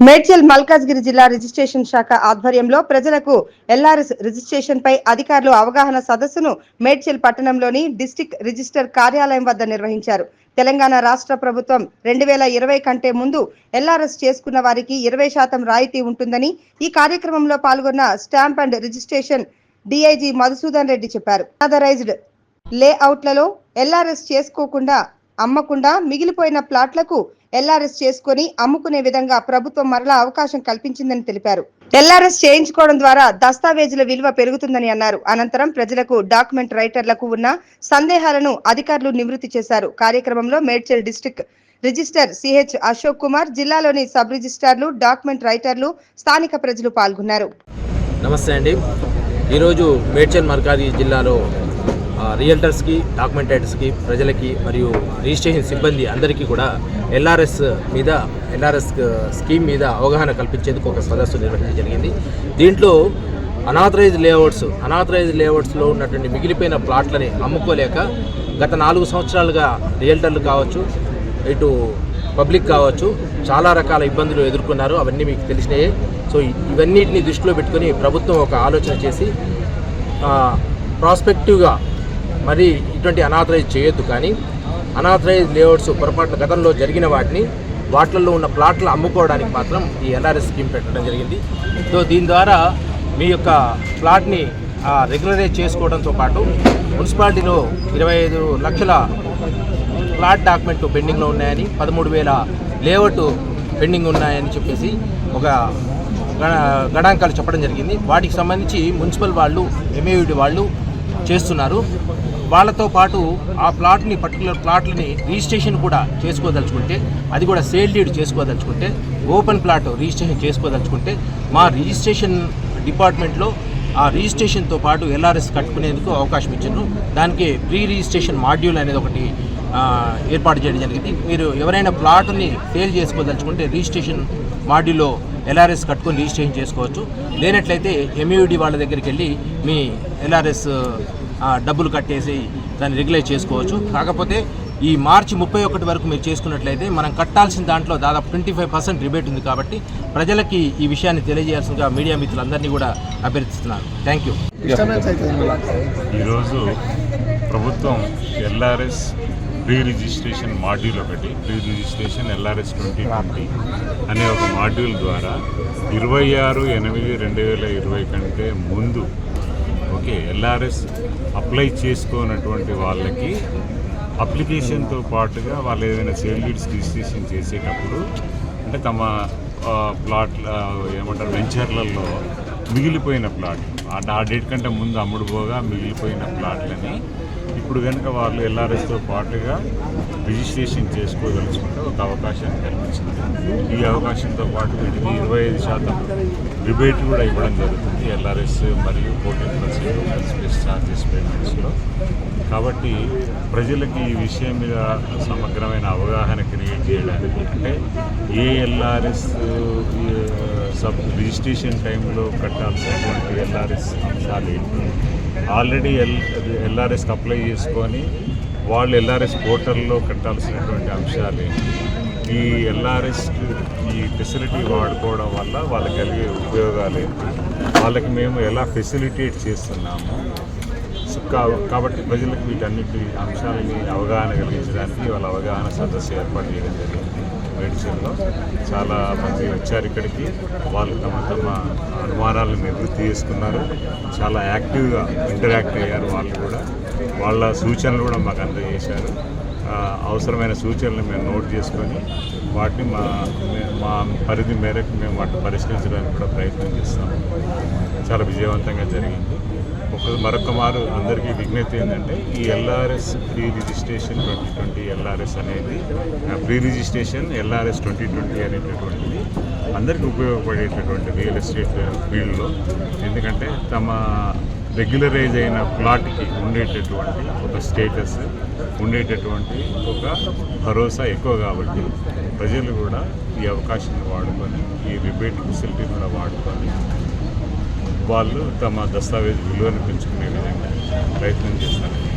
మేడ్చల్ మల్కాజ్గిరి జిల్లా రిజిస్ట్రేషన్ శాఖ ఆధ్వర్యంలో ప్రజలకు ఎల్ఆర్ఎస్ రిజిస్ట్రేషన్ పై అధికారులు అవగాహన సదస్సును మేడ్చల్ పట్టణంలోని డిస్టిక్ రిజిస్టర్ కార్యాలయం వద్ద నిర్వహించారు. తెలంగాణ రాష్ట్ర ప్రభుత్వం రెండు వేల ఇరవై కంటే ముందు ఎల్ఆర్ఎస్ చేసుకున్న వారికి ఇరవై శాతం రాయితీ ఉంటుందని ఈ కార్యక్రమంలో పాల్గొన్న stamp and registration DIG Madhusudan Reddy చెప్పారు. అదరైజ్డ్ లేఅవుట్లలో ఎల్ఆర్ఎస్ చేసుకోకుండా అమ్మకుండా మిగిలిపోయిన ప్లాట్లకు ఎల్ఆర్ఎస్ చేసుకొని అమ్ముకునే విధంగా ప్రభుత్వం మరలా అవకాశం కల్పించిందని తెలిపారు. ఎల్ఆర్ఎస్ చేయించుకోవడం ద్వారా దస్తావేజుల విలువ పెరుగుతుందని అన్నారు. అనంతరం ప్రజలకు డాక్యుమెంట్ రైటర్లకు ఉన్న సందేహాలను అధికారులు నివృత్తి చేశారు. కార్యక్రమంలో Medchal district registrar CH Ashok Kumar జిల్లాలోని సబ్ రిజిస్టార్లు డాక్యుమెంట్ రైటర్లు స్థానిక ప్రజలు పాల్గొన్నారు. నమస్తే అండి. ఈరోజు మేడ్చల్ మర్కాజీ జిల్లాలో రియల్టర్స్కి డాక్యుమెంటేటర్స్కి ప్రజలకి మరియు రిజిస్ట్రేషన్ సిబ్బంది అందరికీ కూడా ఎల్ఆర్ఎస్ మీద ఎల్ఆర్ఎస్ స్కీమ్ మీద అవగాహన కల్పించేందుకు ఒక సదస్సు నిర్వహించడం జరిగింది. దీంట్లో అనాథరైజ్ లేఅవుట్స్ అనాథరైజ్ లేఅవుట్స్లో ఉన్నటువంటి మిగిలిపోయిన ప్లాట్లని అమ్ముకోలేక గత నాలుగు సంవత్సరాలుగా రియల్టర్లు కావచ్చు ఇటు పబ్లిక్ కావచ్చు చాలా రకాల ఇబ్బందులు ఎదుర్కొన్నారు. అవన్నీ మీకు తెలిసినాయే. సో ఇవన్నిటిని దృష్టిలో పెట్టుకొని ప్రభుత్వం ఒక ఆలోచన చేసి ప్రాస్పెక్టివ్గా మరి ఇటువంటి అనాథరైజ్ చేయొద్దు కానీ అనాథరైజ్ లేఅవుట్స్ పొరపాటున గతంలో జరిగిన వాటిని వాటిల్లో ఉన్న ప్లాట్లు అమ్ముకోవడానికి మాత్రం ఈ ఎల్ఆర్ఎస్ స్కీమ్ పెట్టడం జరిగింది. సో దీని ద్వారా మీ యొక్క ప్లాట్ని రెగ్యులరైజ్ చేసుకోవడంతో పాటు మున్సిపాలిటీలో ఇరవై ఐదు లక్షల ప్లాట్ డాక్యుమెంట్ పెండింగ్లో ఉన్నాయని పదమూడు వేల లేఅవుట్ పెండింగ్ ఉన్నాయని చెప్పేసి ఒక గణ- గణాంకాలు చెప్పడం జరిగింది. వాటికి సంబంధించి మున్సిపల్ వాళ్ళు ఎంఏడి వాళ్ళు చేస్తున్నారు. వాళ్ళతో పాటు ఆ ప్లాట్ని పర్టికులర్ ప్లాట్లని రిజిస్ట్రేషన్ కూడా చేసుకోదలుచుకుంటే అది కూడా సేల్ డీడ్ చేసుకోదలుచుకుంటే ఓపెన్ ప్లాట్ రిజిస్ట్రేషన్ చేసుకోదలుచుకుంటే మా రిజిస్ట్రేషన్ డిపార్ట్మెంట్లో ఆ రిజిస్ట్రేషన్తో పాటు ఎల్ఆర్ఎస్ కట్టుకునేందుకు అవకాశం ఇచ్చారు దానికి ప్రీ రిజిస్ట్రేషన్ మాడ్యూల్ అనేది ఒకటి ఏర్పాటు చేయడం జరిగింది. మీరు ఎవరైనా ప్లాట్ని సేల్ చేసుకోదలుచుకుంటే రిజిస్ట్రేషన్ మాడ్యూల్లో ఎల్ఆర్ఎస్ కట్టుకొని రిజిస్ట్రేషన్ చేసుకోవచ్చు. లేనట్లయితే ఎంయూడి వాళ్ళ దగ్గరికి వెళ్ళి మీ ఎల్ఆర్ఎస్ డబ్బులు కట్టేసి దాన్ని రెగ్యులేట్ చేసుకోవచ్చు. కాకపోతే ఈ మార్చి ముప్పై ఒకటి వరకు మీరు చేసుకున్నట్లయితే మనం కట్టాల్సిన దాంట్లో దాదాపు ట్వంటీ ఫైవ్ పర్సెంట్ రిబేట్ ఉంది కాబట్టి ప్రజలకి ఈ విషయాన్ని తెలియజేయాల్సిందిగా మీడియా మిత్రులందరినీ కూడా అభ్యర్థిస్తున్నాను. థ్యాంక్ యూ ఈరోజు ప్రభుత్వం ఎల్ఆర్ఎస్ ప్రీ రిజిస్ట్రేషన్ మాడ్యూల్ ఒకటి pre registration LRS twenty twenty అనే ఒక మాడ్యూల్ ద్వారా ఇరవై ఆరు ఎనిమిది రెండు వేల ఇరవై కంటే ముందు ఓకే ఎల్ఆర్ఎస్ అప్లై చేసుకోనటువంటి వాళ్ళకి అప్లికేషన్తో పాటుగా వాళ్ళు ఏదైనా సేల్ డీడ్స్ రిజిస్ట్రేషన్ చేసేటప్పుడు అంటే తమ ప్లాట్ ఏమంటారు వెంచర్లలో మిగిలిపోయిన ప్లాట్ ఆ డేట్ కంటే ముందు అమ్ముడుపోగా మిగిలిపోయిన ప్లాట్లని ఇప్పుడు కనుక వాళ్ళు ఎల్ఆర్ఎస్తో పాటుగా రిజిస్ట్రేషన్ చేసుకోదలుచుకుంటే ఒక అవకాశం కల్పించింది. ఈ అవకాశంతో పాటు వీటికి ఇరవై ఐదు శాతం రిబేట్ కూడా ఇవ్వడం జరుగుతుంది. ఎల్ఆర్ఎస్ మరియు ఫోర్టీన్ పర్సెంట్ ఛార్జెస్ పేమెంట్స్లో కాబట్టి ప్రజలకి ఈ విషయం మీద సమగ్రమైన అవగాహన క్రియేట్ చేయడానికి అంటే ఏ ఎల్ఆర్ఎస్ సబ్ రిజిస్ట్రేషన్ టైంలో కట్టాల్సినటువంటి ఎల్ఆర్ఎస్ అంశాలు ఏంటి? ఆల్రెడీ ఎల్ ఎల్ఆర్ఎస్కి అప్లై చేసుకొని వాళ్ళు ఎల్ఆర్ఎస్ పోర్టల్లో కట్టాల్సినటువంటి అంశాలు ఈ ఎల్ఆర్ఎస్ ఈ ఫెసిలిటీ వాడుకోవడం వల్ల వాళ్ళకి కలిగే ఉపయోగాలు ఏంటి? వాళ్ళకి మేము ఎలా ఫెసిలిటేట్ చేస్తున్నాము? సో కా- కాబట్టి ప్రజలకు వీటన్నిటి అంశాలని అవగాహన కలిగించడానికి వాళ్ళ అవగాహన సదస్సు ఏర్పాటు చేయడం జరిగింది. మెడిసిన్లో చాలా మంది వచ్చారు ఇక్కడికి. వాళ్ళు తమ తమ అనుమానాలను నివృత్తి చేసుకున్నారు. చాలా యాక్టివ్గా ఇంటరాక్ట్ అయ్యారు వాళ్ళు కూడా. వాళ్ళ సూచనలు కూడా మాకు అందజేశారు. అవసరమైన సూచనలు మేము నోట్ చేసుకొని వాటిని మా మా పరిధి మేరకు మేము వాటిని పరిష్కరించడానికి కూడా ప్రయత్నం చేస్తాము. చాలా విజయవంతంగా జరిగింది. ఒక మరొక మారు అందరికీ విజ్ఞప్తి ఏంటంటే ఈ LRS pre registration twenty twenty LRS అనేది pre registration LRS twenty twenty అనేటటువంటిది అందరికీ ఉపయోగపడేటటువంటి రియల్ ఎస్టేట్ ఫీల్డ్లో. ఎందుకంటే తమ రెగ్యులరైజ్ అయిన ప్లాట్కి ఉండేటటువంటి ఒక స్టేటస్ ఉండేటటువంటి ఒక భరోసా ఎక్కువ కాబట్టి ప్రజలు కూడా ఈ అవకాశాన్ని వాడుకొని ఈ రిబేట్ ఫెసిలిటీ కూడా వాడుకొని వాళ్ళు తమ దస్తావేజ్ విలువను పెంచుకునే విధంగా ప్రయత్నం చేస్తారు.